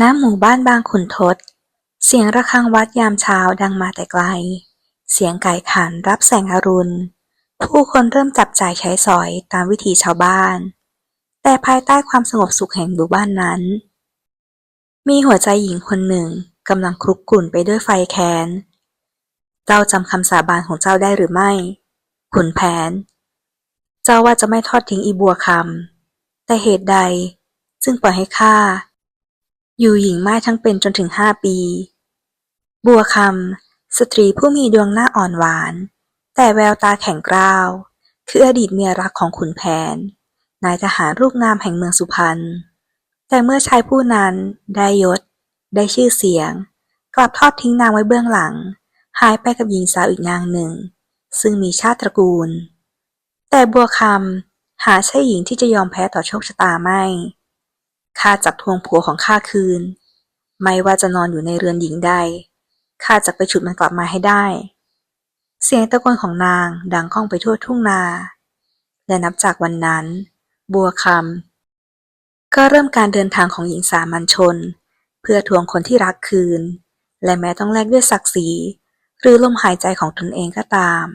ณ หมู่บ้านบางขุนทด เสียงระฆังวัดยามเช้าดังมาแต่ไกล เสียงไก่ขันรับแสงอรุณ ผู้คนเริ่มจับจ่ายใช้สอยตามวิถีชาวบ้าน แต่ภายใต้ความสงบสุขแห่งหมู่บ้านนั้น มีหัวใจหญิงคนหนึ่งกำลังคลุกกลุ่นไปด้วยไฟแค้น เจ้าจำคำสาบานของเจ้าได้หรือไม่ ขุนแผน เจ้าว่าจะไม่ทอดทิ้งอีบัวคำแต่เหตุใดจึงปล่อยให้ข้า อยู่หญิงไม้ทั้งเป็นจนถึงห้าปี บัวคำ สตรีผู้มีดวงหน้าอ่อนหวาน แต่แววตาแข็งกร้าว คืออดีตเมียรักของขุนแผน นายทหารรูปงามแห่งเมืองสุพรรณ แต่เมื่อชายผู้นั้นได้ยศ ได้ชื่อเสียง กลับทอดทิ้งนางไว้เบื้องหลัง หายไปกับหญิงสาวอีกนางหนึ่ง ซึ่งมีชาติตระกูล แต่บัวคำหาใช่หญิงที่จะยอมแพ้ต่อโชคชะตาไม่ ข้าจักทวงผัวของข้าคืน ไม่ว่าจะนอนอยู่ในเรือนหญิงใด ข้าจะไปฉุดมันกลับมาให้ได้ เสียงตะโกนของนางดังก้องไปทั่วทุ่งนา และนับจากวันนั้น บัวคำก็เริ่มการเดินทางของหญิงสามัญชน เพื่อทวงคนที่รักคืน และแม้ต้องแลกด้วยศักดิ์ศรี หรือลมหายใจของตนเองก็ตาม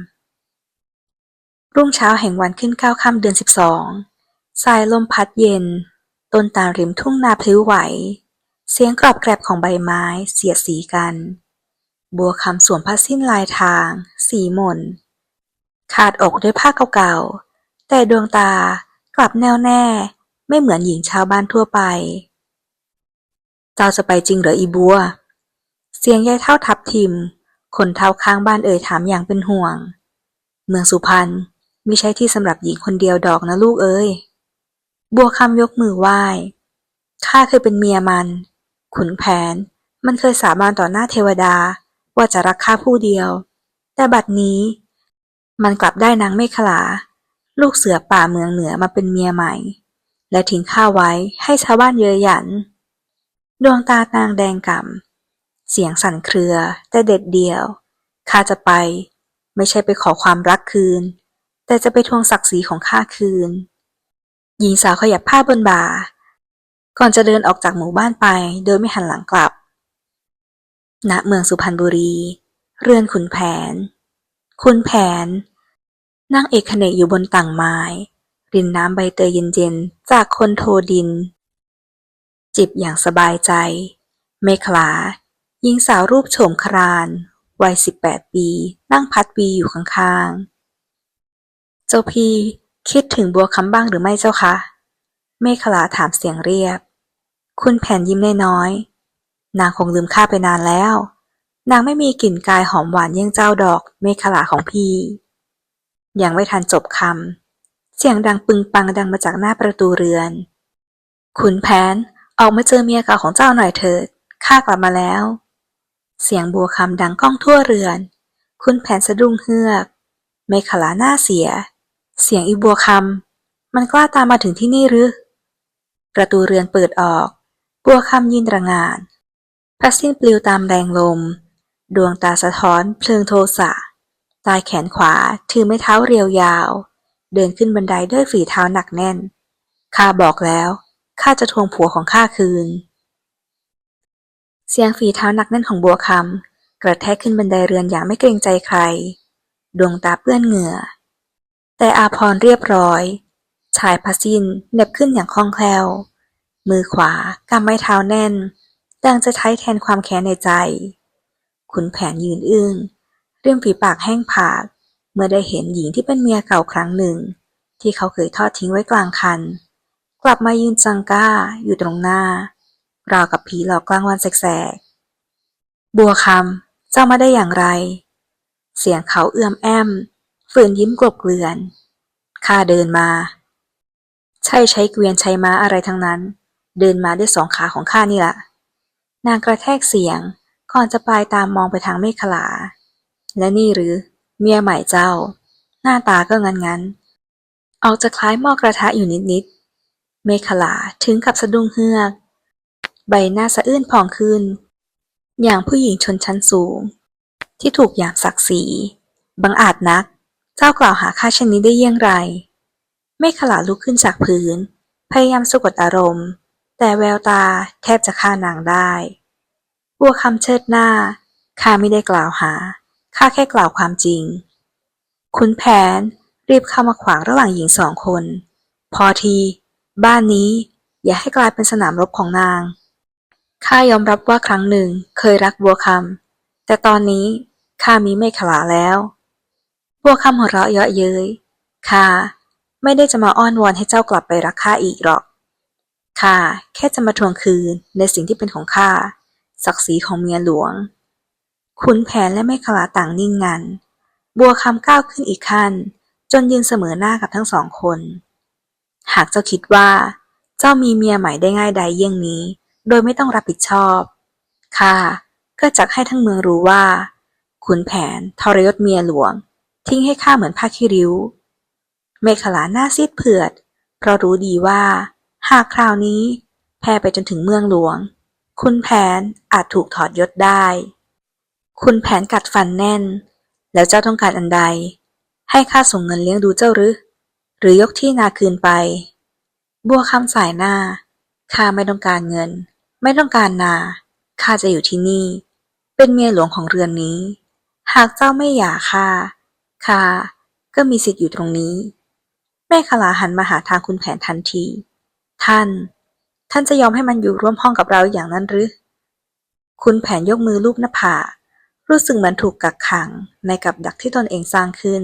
รุ่งเช้าแห่งวันขึ้นเก้าค่ำเดือนสิบสองสายลมพัดเย็น ต้นตาลริมทุ่งนาพลิ้วไหว เสียงกรอบแกรบของใบไม้เสียดสีกัน บัวคำสวมผ้าสิ้นลายทาง สีหม่น ขาดอกด้วยผ้าเก่าๆ แต่ดวงตากลับแน่วแน่ ไม่เหมือนหญิงชาวบ้านทั่วไป เจ้าจะไปจริงเหรออีบัว เสียงยายเท่าทับทิม คนเท่าข้างบ้านเอ่ยถามอย่างเป็นห่วง เมืองสุพรรณไม่ใช่ที่สำหรับหญิงคนเดียวดอกนะลูกเอ้ย บัวคำยกมือไหว้ ข้าเคยเป็นเมียมัน ขุนแผน มันเคยสาบานต่อหน้าเทวดา ว่าจะรักข้าผู้เดียว แต่บัดนี้ มันกลับได้นางเมขลา ลูกเสือป่าเมืองเหนือมาเป็นเมียใหม่ และทิ้งข้าไว้ให้ชาวบ้านเยอะหยัน ดวงตานางแดงก่ำ เสียงสั่นเครือแต่เด็ดเดียว ข้าจะไป ไม่ใช่ไปขอความรักคืน แต่จะไปทวงศักดิ์ศรีของข้าคืน หญิงสาวขยับผ้าบนบ่า ก่อนจะเดินออกจากหมู่บ้านไปโดยไม่หันหลังกลับ ณ เมืองสุพรรณบุรี เรือนขุนแผน ขุนแผน นั่งเอกเขนกอยู่บนต่างไม้ รินน้ำใบเตยเย็นๆ จากคนโทดิน จิบอย่างสบายใจ เมขลาหญิงสาวรูปโฉมคราน วัยสิบแปดปี นั่งพัดวีอยู่ข้างๆ เจ้าพี่ คิดถึงบัวคำบ้างหรือไม่เจ้าคะ เมขลาถามเสียงเรียบ คุณแผนยิ้มน้อยๆนางคงลืมข้าไปนานแล้ว นางไม่มีกลิ่นกายหอมหวานเยี่ยงเจ้าดอกเมขลาของพี่ ยังไม่ทันจบคำ เสียงดังปึงปังดังมาจากหน้าประตูเรือนขุนแผนออกมาเจอเมียเก่าของเจ้าหน่อยเถิด ข้ากลับมาแล้ว เสียงบัวคำดังก้องทั่วเรือน คุณแผนสะดุ้งเฮือก เมขลาหน้าเสีย เสียงอีบัวคำ มันกล้าตามมาถึงที่นี่หรือ ประตูเรือนเปิดออก บัวคำยืนระงานพระสิ้นปลิวตามแรงลม ดวงตาสะท้อนเพลิงโทสะใต้แขนขวาถือไม้เท้าเรียวยาว เดินขึ้นบันไดด้วยฝีเท้าหนักแน่น ข้าบอกแล้วข้าจะทวงผัวของข้าคืน เสียงฝีเท้าหนักแน่นของบัวคำกระแทกขึ้นบันไดเรือนอย่างไม่เกรงใจใคร ดวงตาเปื้อนเหงื่อ แต่อาพรณ์เรียบร้อย ชายผ้าสิ้นเหน็บขึ้นอย่างคล่องแคล่ว มือขวากำไม้เท้าแน่น ดังจะใช้แทนความแค้นในใจ ขุนแผนยืนอึ้งริมฝีปากแห้งผาก เมื่อได้เห็นหญิงที่เป็นเมียเก่าครั้งหนึ่ง ที่เขาเคยทอดทิ้งไว้กลางคัน กลับมายืนจังก้าอยู่ตรงหน้า ราวกับผีหลอกกลางวันแสกๆบัวคำเจ้ามาได้อย่างไร เสียงเขาเอื้อมแอม ฝืนยิ้มกลบเกลื่อน ข้าเดินมา ใช่ใช้เกวียนใช้ม้าอะไรทั้งนั้น เดินมาด้วยสองขาของข้านี่ละ นางกระแทกเสียง ก่อนจะปลายตามมองไปทางเมฆขลา และนี่หรือ เมียใหม่เจ้า หน้าตาก็งันงันออกจะคล้ายหม้อกระทะอยู่นิดๆเมขลาถึงกับสะดุ้งเฮือก ใบหน้าสะอื้นผ่องขึ้น อย่างผู้หญิงชนชั้นสูง ที่ถูกหยามศักดิ์ศรีบังอาจนัก เจ้ากล่าวหาข้าเช่นนี้ได้เยี่ยงไร เมฆขลาลุกขึ้นจากพื้น พยายามสะกดอารมณ์ แต่แววตาแทบจะฆ่านางได้ บัวคำเชิดหน้า ข้าไม่ได้กล่าวหา ข้าแค่กล่าวความจริงขุนแผนรีบเข้ามาขวางระหว่างหญิงสองคน พอที บ้านนี้ อย่าให้กลายเป็นสนามรบของนาง ข้ายอมรับว่าครั้งหนึ่งเคยรักบัวคำแต่ตอนนี้ข้ามีเมฆลาแล้ว บัวคำหัวเราะเยาะเย้ยข้าไม่ได้จะมาอ้อนวอนให้เจ้ากลับไปรักข้าอีกหรอกข้าแค่จะมาทวงคืนในสิ่งที่เป็นของข้าศักดิ์ศรีของเมียหลวงขุนแผนและเมฆลาต่างนิ่งงัน บัวคำก้าวขึ้นอีกขั้น จนยืนเสมอหน้ากับทั้งสองคน หากเจ้าคิดว่า เจ้ามีเมียใหม่ได้ง่ายใดเยี่ยงนี้ โดยไม่ต้องรับผิดชอบข้าก็จักให้ทั้งเมืองรู้ว่า ขุนแผนทรยศเมียหลวง ทิ้งให้ข้าเหมือนผ้าขี้ริ้ว เมขลาหน้าซีดเผือด เพราะรู้ดีว่า หากคราวนี้ แพร่ไปจนถึงเมืองหลวง คุณแผนอาจถูกถอดยศได้ คุณแผนกัดฟันแน่น แล้วเจ้าต้องการอันใด ให้ข้าส่งเงินเลี้ยงดูเจ้าหรือ หรือยกที่นาคืนไป บัวคำสายหน้า ข้าไม่ต้องการเงิน ไม่ต้องการนา ข้าจะอยู่ที่นี่ เป็นเมียหลวงของเรือนนี้ หากเจ้าไม่หย่าข้า ข้าก็มีสิทธิ์อยู่ตรงนี้ แม่ขลาหันมาหาทางคุณแผนทันที ท่าน ท่านจะยอมให้มันอยู่ร่วมห้องกับเราอย่างนั้นหรือ คุณแผนยกมือลูบหน้าผากรู้สึกเหมือนถูกกักขังในกับดักที่ตนเองสร้างขึ้น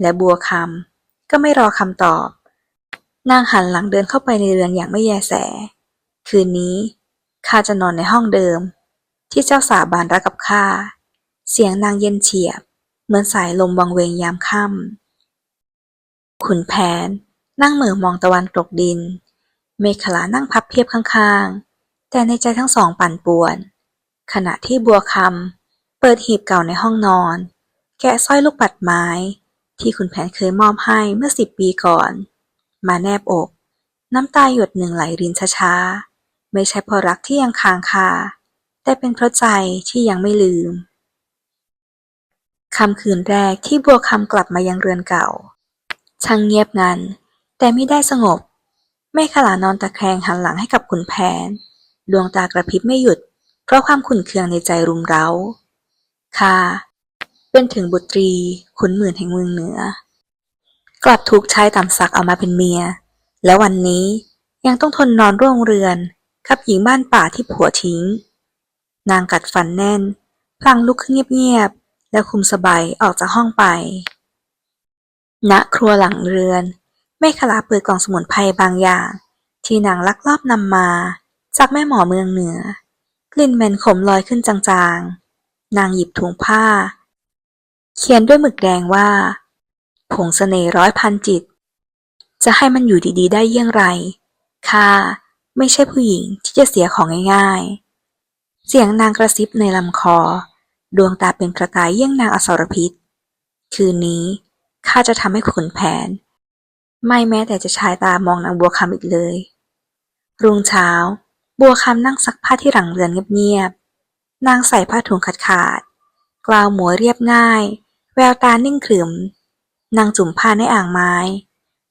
และบัวคำก็ไม่รอคำตอบ นางหันหลังเดินเข้าไปในเรือนอย่างไม่แยแส คืนนี้ข้าจะนอนในห้องเดิม ที่เจ้าสาบานรักกับข้า เสียงนางเย็นเฉียบ เหมือนสายลมวังเวงยามค่ำ ขุนแผนนั่งเหม่อมองตะวันตกดิน เมขลานั่งพับเพียบข้างๆ แต่ในใจทั้งสองปั่นป่วน ขณะที่บัวคำเปิดหีบเก่าในห้องนอน แกะสร้อยลูกปัดไม้ ที่ขุนแผนเคยมอบให้เมื่อสิบปีก่อน มาแนบอก น้ำตาหยดหนึ่งไหลรินช้าๆ ไม่ใช่เพราะรักที่ยังค้างคาแต่เป็นเพราะใจที่ยังไม่ลืม ค่ำคืนแรกที่บัวคำกลับมายังเรือนเก่า ช่างเงียบงัน แต่ไม่ได้สงบ แม่ขลานอนตะแคงหันหลังให้กับขุนแผน ดวงตากระพริบไม่หยุด เพราะความขุ่นเคืองในใจรุมเร้าข้าเป็นถึงบุตรีขุนหมื่นแห่งเมืองเหนือ กลับถูกชายต่ำสักเอามาเป็นเมีย และวันนี้ยังต้องทนนอนร่วงเรือน กับหญิงบ้านป่าที่ผัวทิ้ง นางกัดฟันแน่นพลางลุกขึ้นเงียบๆ แล้วคุมสบายออกจากห้องไป ณ ครัวหลังเรือน เมฆลาเปิดกล่องสมุนไพรบางอย่าง ที่นางลักลอบนำมา จากแม่หมอเมืองเหนือ กลิ่นเหม็นขมลอยขึ้นจางๆ นางหยิบถุงผ้า เขียนด้วยหมึกแดงว่า ผงเสน่ห์ร้อยพันจิต จะให้มันอยู่ดีๆ ได้เยี่ยงไรข้าไม่ใช่ผู้หญิงที่จะเสียของง่ายๆ เสียงนางกระซิบในลำคอ ดวงตาเป็นประกายเยี่ยงนางอสรพิษ คืนนี้ข้าจะทำให้ขุนแผน ไม่แม้แต่จะชายตามองนางบัวคำอีกเลย รุ่งเช้า บัวคำนั่งซักผ้าที่หลังเรือนเงียบๆนางใส่ผ้าถุงขาดๆกล่าวหมวยเรียบง่าย แววตานิ่งขรึม นางจุ่มผ้าในอ่างไม้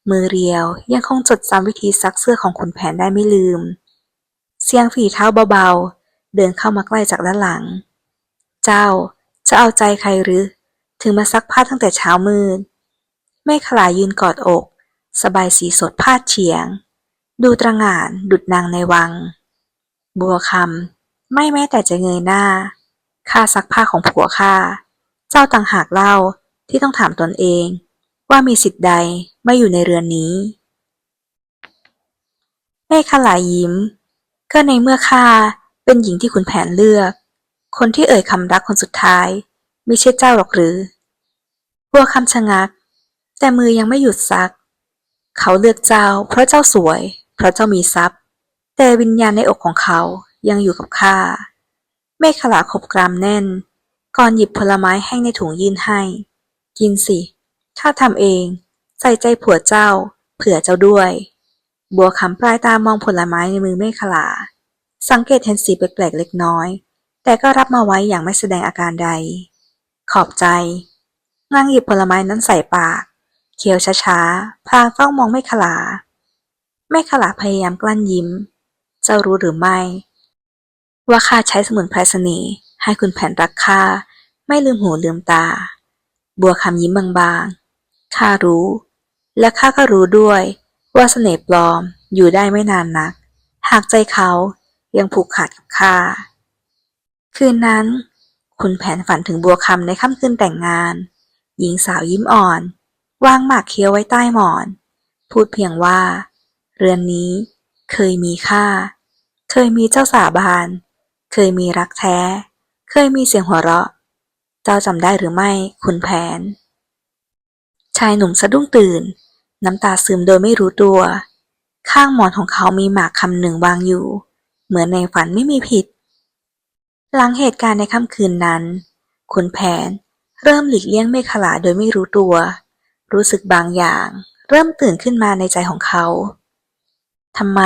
มือเรียวยังคงจดจำวิธีซักเสื้อของขุนแผนได้ไม่ลืม เสียงฝีเท้าเบาๆ เดินเข้ามาใกล้จากด้านหลัง เจ้า จะเอาใจใครหรือ ถึงมาซักผ้าตั้งแต่เช้ามืดแม่ขลายืนกอดอก สบายสีสดพาดเฉียง ดูตระหง่านดุดนางในวัง บัวคำไม่แม้แต่จะเงยหน้าข้าซักผ้าของผัวข้าเจ้าต่างหากเล่าที่ต้องถามตนเอง ว่ามีสิทธิ์ใดไม่อยู่ในเรือนนี้แม่ขลายิ้ม ก็ในเมื่อข้าเป็นหญิงที่ขุนแผนเลือก คนที่เอ่ยคำรักคนสุดท้ายไม่ใช่เจ้าหรอกหรือบัวคำชะงัก แต่มือยังไม่หยุดซัก เขาเลือกเจ้า เพราะเจ้าสวย เพราะเจ้ามีทรัพย์ แต่วิญญาณในอกของเขายังอยู่กับข้าเมฆขลาขบกรามแน่น ก่อนหยิบผลไม้แห้งในถุงยื่นให้ กินสิข้าทำเอง ใส่ใจผัวเจ้า เผื่อเจ้าด้วย บัวคำปลายตามองผลไม้ในมือเมฆขลา สังเกตเห็นสีแปลกๆเล็กน้อย แต่ก็รับมาไว้อย่างไม่แสดงอาการใด ขอบใจ นางหยิบผลไม้นั้นใส่ปาก เคี้ยวช้าๆ พลางเฝ้ามองแม่ขลา แม่ขลาพยายามกลั้นยิ้ม เจ้ารู้หรือไม่ ว่าข้าใช้สมุนไพรเสน่ห์ให้คุณแผนรักข้าไม่ลืมหูลืมตา บัวคำยิ้มบางๆ ข้ารู้ และข้าก็รู้ด้วยว่าเสน่ห์ปลอมอยู่ได้ไม่นานนัก หากใจเขายังผูกขาดกับข้า คืนนั้น คุณแผนฝันถึงบัวคำในค่ำคืนแต่งงาน หญิงสาวยิ้มอ่อน วางหมากเคี้ยวไว้ใต้หมอน พูดเพียงว่า เรือนนี้ เคยมีค่า เคยมีเจ้าสาบาน เคยมีรักแท้ เคยมีเสียงหัวเราะ เจ้าจำได้หรือไม่ คุณแผน ชายหนุ่มสะดุ้งตื่น น้ำตาซึมโดยไม่รู้ตัว ข้างหมอนของเขามีหมากคำหนึ่งวางอยู่ เหมือนในฝันไม่มีผิด หลังเหตุการณ์ในค่ำคืนนั้นคุณแผนเริ่มหลีกเลี่ยงเมฆขลาโดยไม่รู้ตัว รู้สึกบางอย่าง เริ่มตื่นขึ้นมาในใจของเขาทำไม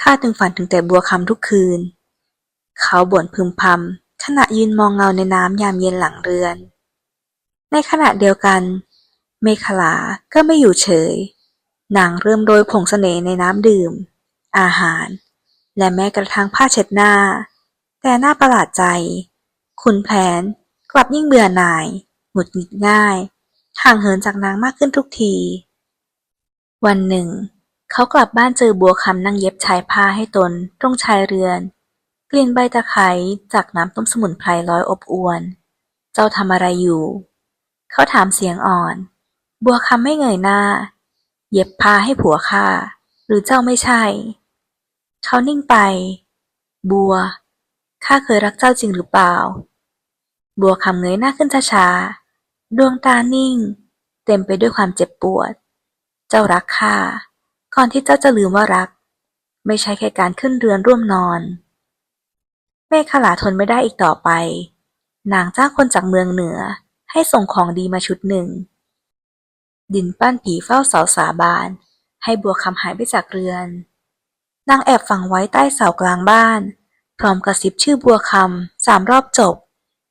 ข้าถึงฝันถึงแต่บัวคำทุกคืน เขาบ่นพึมพำขณะยืนมองเงาในน้ำยามเย็นหลังเรือน ในขณะเดียวกัน เมฆลาก็ไม่อยู่เฉยนางเริ่มโรยผงเสน่ห์ในน้ำดื่ม อาหาร และแม้กระทั่งผ้าเช็ดหน้า แต่น่าประหลาดใจคุณแผนกลับยิ่งเบื่อหน่าย หงุดหงิดง่าย ห่างเหินจากนางมากขึ้นทุกที วันหนึ่ง เขากลับบ้านเจอบัวคำนั่งเย็บชายผ้าให้ตนตรงชายเรือน กลิ่นใบตะไคร้จากน้ำต้มสมุนไพรลอยอบอวน เจ้าทำอะไรอยู่ เขาถามเสียงอ่อน บัวคำไม่เงยหน้า เย็บผ้าให้ผัวข้าหรือเจ้าไม่ใช่ เขานิ่งไป บัว ข้าเคยรักเจ้าจริงหรือเปล่า บัวคำเงยหน้าขึ้นช้าๆ ดวงตานิ่ง เต็มไปด้วยความเจ็บปวด เจ้ารักข้า ก่อนที่เจ้าจะลืมว่ารัก ไม่ใช่แค่การขึ้นเรือนร่วมนอนเมฆขลาทนไม่ได้อีกต่อไป นางจ้างคนจากเมืองเหนือให้ส่งของดีมาชุดหนึ่ง ดินปั้นผีเฝ้าเสาสาบาน ให้บัวคำหายไปจากเรือน นางแอบฝังไว้ใต้เสากลางบ้าน พร้อมกระซิบชื่อบัวคำสามรอบจบ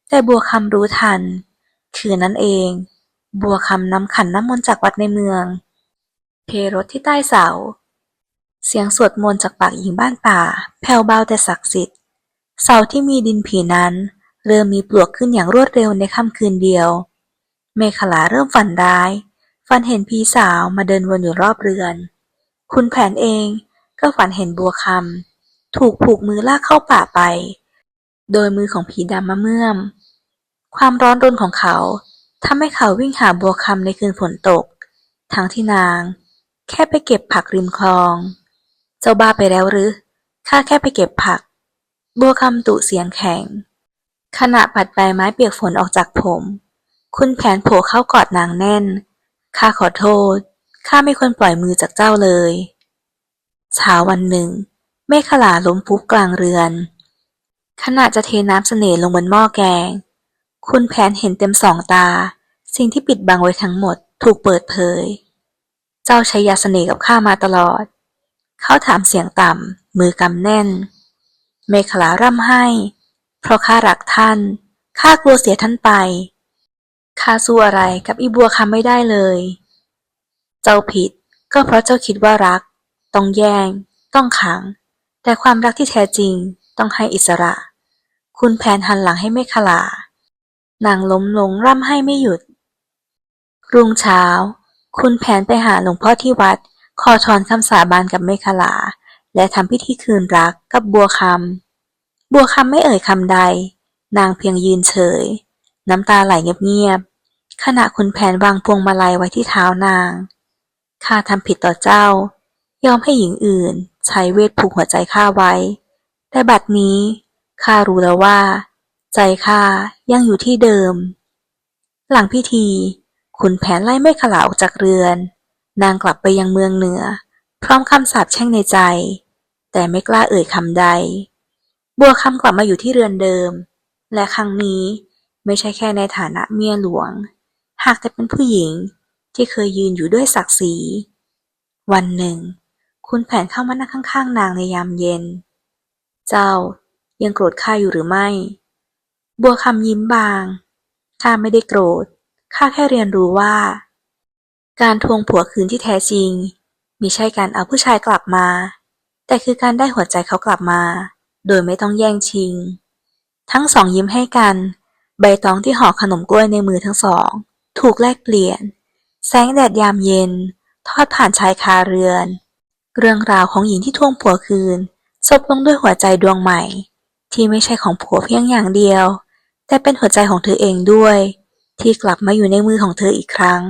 แต่บัวคำรู้ทัน คืนนั้นเอง บัวคำนำขันน้ำมนต์จากวัดในเมืองเทรถที่ใต้เสา เสียงสวดมนต์จากปากหญิงบ้านป่า แผ่วเบาแต่ศักดิ์สิทธิ์ เสาที่มีดินผีนั้น เริ่มมีปลวกขึ้นอย่างรวดเร็วในค่ำคืนเดียว เมฆลาเริ่มฝันร้าย ฝันเห็นพี่สาวมาเดินวนอยู่รอบเรือน คุณแผนเองก็ฝันเห็นบัวคำ ถูกผูกมือลากเข้าป่าไป โดยมือของผีดำมาเมื่อม ความร้อนรนของเขาทำให้เขาวิ่งหาบัวคำในคืนฝนตก ทั้งที่นาง แค่ไปเก็บผักริมคลอง เจ้าบ้าไปแล้วหรือข้าแค่ไปเก็บผัก บัวคำตุเสียงแข็ง ขณะปัดใบไม้เปียกฝนออกจากผม คุณแผนโผล่เข้ากอดนางแน่น ข้าขอโทษ ข้าไม่ควรปล่อยมือจากเจ้าเลย เช้าวันหนึ่ง เมฆขลาล้มฟุบกลางเรือน ขณะจะเทน้ำเสน่ห์ลงบนหม้อแกง คุณแผนเห็นเต็มสองตา สิ่งที่ปิดบังไว้ทั้งหมดถูกเปิดเผย เจ้าใช้ยาเสน่ห์กับข้ามาตลอด เขาถามเสียงต่ำ มือกำแน่น เมขลาร่ำไห้ เพราะข้ารักท่าน ข้ากลัวเสียท่านไปข้าสู้อะไรกับอีบัวคำไม่ได้เลย เจ้าผิดก็เพราะเจ้าคิดว่ารัก ต้องแย่ง ต้องขัง แต่ความรักที่แท้จริงต้องให้อิสระคุณแผนหันหลังให้เมฆลา นางล้มลงร่ำไห้ไม่หยุด รุ่งเช้า คุณแผนไปหาหลวงพ่อที่วัด ขอถอนคำสาบานกับเมฆลา และทำพิธีคืนรักกับบัวคำ บัวคำไม่เอ่ยคำใด นางเพียงยืนเฉย น้ำตาไหลเงียบๆ ขณะคุณแผนวางพวงมาลัยไว้ที่เท้านาง ข้าทำผิดต่อเจ้า ยอมให้หญิงอื่น ใช้เวทผูกหัวใจข้าไว้ แต่บัดนี้ข้ารู้แล้วว่า ใจข้ายังอยู่ที่เดิม หลังพิธีขุนแผนไล่เมฆขลาออกจากเรือน นางกลับไปยังเมืองเหนือ พร้อมคำสาปแช่งในใจ แต่ไม่กล้าเอ่ยคำใด บัวคำกลับมาอยู่ที่เรือนเดิม และครั้งนี้ไม่ใช่แค่ในฐานะเมียหลวง หากแต่เป็นผู้หญิงที่เคยยืนอยู่ด้วยศักดิ์ศรี วันหนึ่ง คุณแผนเข้ามานั่งข้าง ๆ นางในยามเย็น เจ้ายังโกรธข้าอยู่หรือไม่ บัวคำยิ้มบาง ข้าไม่ได้โกรธ ข้าแค่เรียนรู้ว่า การทวงผัวคืนที่แท้จริงมิใช่การเอาผู้ชายกลับมา แต่คือการได้หัวใจเขากลับมา โดยไม่ต้องแย่งชิง ทั้งสองยิ้มให้กัน ใบตองที่ห่อขนมกล้วยในมือทั้งสอง ถูกแลกเปลี่ยน แสงแดดยามเย็น ทอดผ่านชายคาเรือน เรื่องราวของหญิงที่ทวงผัวคืน จบลงด้วยหัวใจดวงใหม่ ที่ไม่ใช่ของผัวเพียงอย่างเดียว แต่เป็นหัวใจของเธอเองด้วย ที่กลับมาอยู่ในมือของเธออีกครั้ง